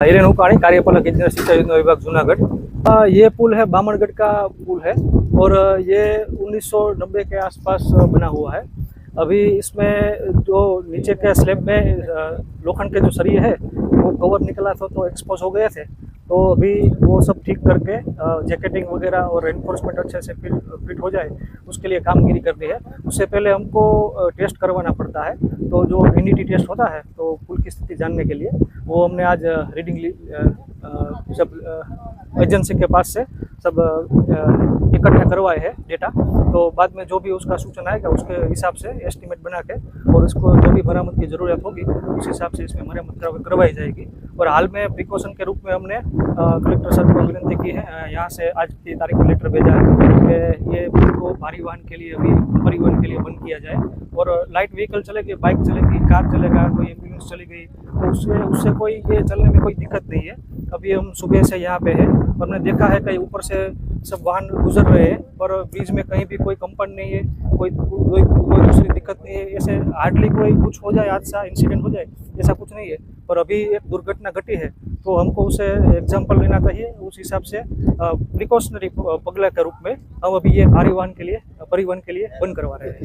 हिरेन कार्यपालक इंजीनियर सिंचाई योजना विभाग जूनागढ़। ये पुल है बामणगढ़ का पुल है, और ये 1990 के आसपास बना हुआ है। अभी इसमें जो नीचे के स्लैब में लोखंड के जो सरिये है, वो कवर निकला था तो एक्सपोज हो गए थे। तो अभी वो सब ठीक करके जैकेटिंग वगैरह और एनफोर्समेंट अच्छे से फिट फिट हो जाए, उसके लिए कामगिरी करती है। उससे पहले हमको टेस्ट करवाना पड़ता है। तो जो एन टेस्ट होता है तो पुल की स्थिति जानने के लिए, वो हमने आज रीडिंग सब एजेंसी के पास से सब इकट्ठा करवाए हैं डेटा तो बाद में जो भी उसका सूचना आएगा, उसके हिसाब से एस्टिमेट बना के और इसको जो भी मरम्मत की ज़रूरत होगी, उस हिसाब से इसमें मरम्मत करवाई जाएगी। और हाल में प्रिकॉशन के रूप में हमने कलेक्टर सर को विनती की है यहाँ से आज की तारीख में लेटर भेजा है कि ये को भारी वाहन के लिए, अभी परिवहन के लिए बंद किया जाए। और लाइट व्हीकल चलेगी बाइक चलेगी कार चलेगा, कोई एंबुलेंस चली गई तो उससे उससे कोई ये चलने में कोई दिक्कत नहीं है। अभी हम सुबह से यहाँ पे हैं हमने देखा है कहीं ऊपर से सब वाहन गुजर रहे हैं पर ब्रिज में कहीं भी कोई कंपन नहीं है, कोई कोई कोई दूसरी दिक्कत नहीं है। ऐसे हार्डली कोई कुछ हो जाए, हादसा इंसिडेंट हो जाए, ऐसा कुछ नहीं है। पर अभी एक दुर्घटना घटी है तो हमको उसे एग्ज़ाम्पल लेना चाहिए। उस हिसाब से प्रिकॉशनरी पगला के रूप में हम अभी ये भारी वाहन के लिए, परिवहन के लिए बंद करवा रहे हैं।